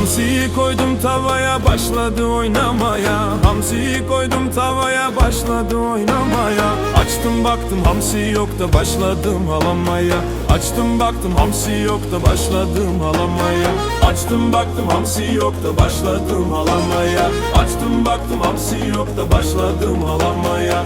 Hamsiyi koydum tavaya başladı oynamaya. Hamsiyi koydum tavaya başladı oynamaya. Açtım baktım hamsi yok da başladım halamaya Açtım baktım hamsi yok da başladım halamaya Açtım baktım hamsi yok da başladım halamaya Açtım baktım hamsi yok da başladım halamaya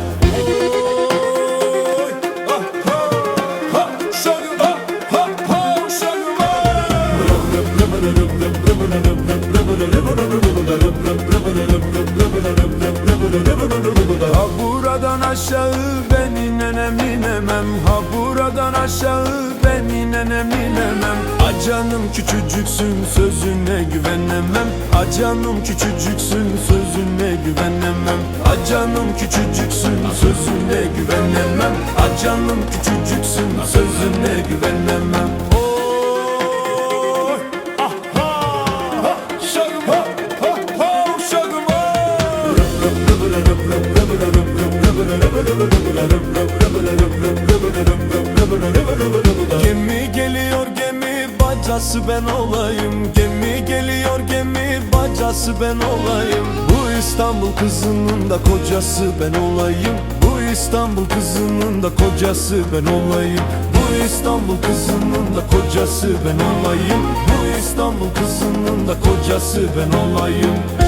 Ha buradan aşağı ben inem inemem Ha buradan aşağı ben inem inemem Ha canım küçücüksün sözüne güvenemem. Ha canım küçücüksün sözüne güvenemem. Ha canım küçücüksün sözüne güvenemem. Ha canım küçücüksün sözüne güvenemem Gemi geliyor gemi bacası ben olayım. Gemi geliyor gemi bacası ben olayım. Bu İstanbul kızının da kocası ben olayım. Bu İstanbul kızının da kocası ben olayım. Bu İstanbul kızının da kocası ben olayım. Bu İstanbul kızının da kocası ben olayım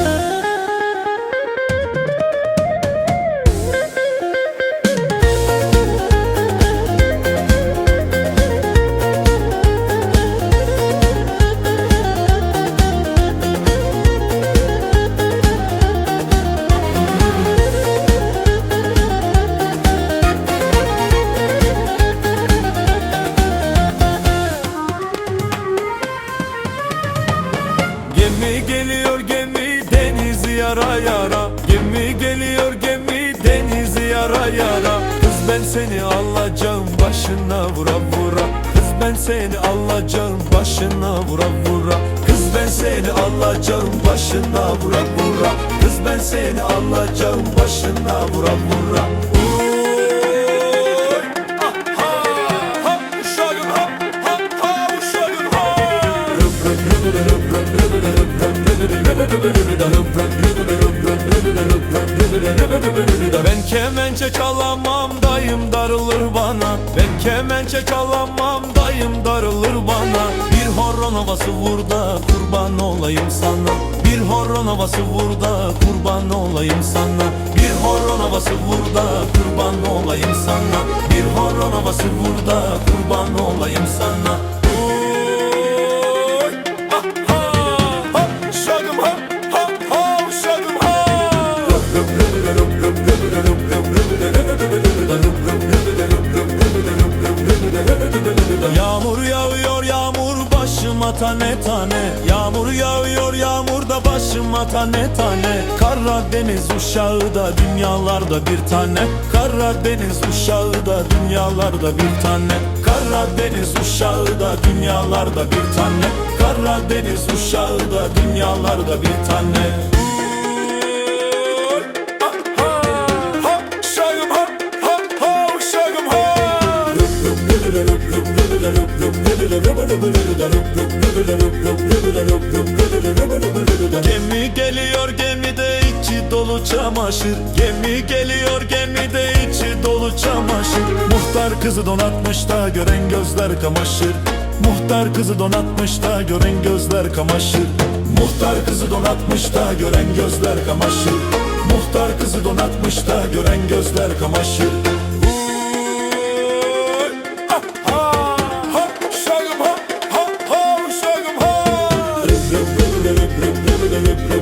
Gemi geliyor gemi denizi yara yara. Kız ben seni alacağım başına vura vura. Kız ben seni alacağım başına vura vura. Kız ben seni alacağım başına vura vura. Kız ben seni alacağım başına vura vura. Oy, Ben kemençe çalamam dayım darılır bana. Ben kemençe çalamam dayım darılır bana. Bir horon havası vur da kurban olayım sana. Bir horon havası vur da kurban olayım sana. Bir horon havası vur da kurban olayım sana. Bir horon havası vur da kurban olayım sana tane tane Yağmur yağıyor yağmur da başıma tane tane Karadeniz uşağı da dünyalarda bir tane Karadeniz uşağı da dünyalarda bir tane Karadeniz uşağı da dünyalarda bir tane Karadeniz uşağı da dünyalarda bir tane ah, şagım, ha. Gemi geliyor gemide içi dolu çamaşır. Gemi geliyor gemide içi dolu çamaşır. Muhtar kızı donatmış da gören gözler kamaşır. Muhtar kızı donatmış da gören gözler kamaşır. Muhtar kızı donatmış da gören gözler kamaşır. Muhtar kızı donatmış da gören gözler kamaşır Müzik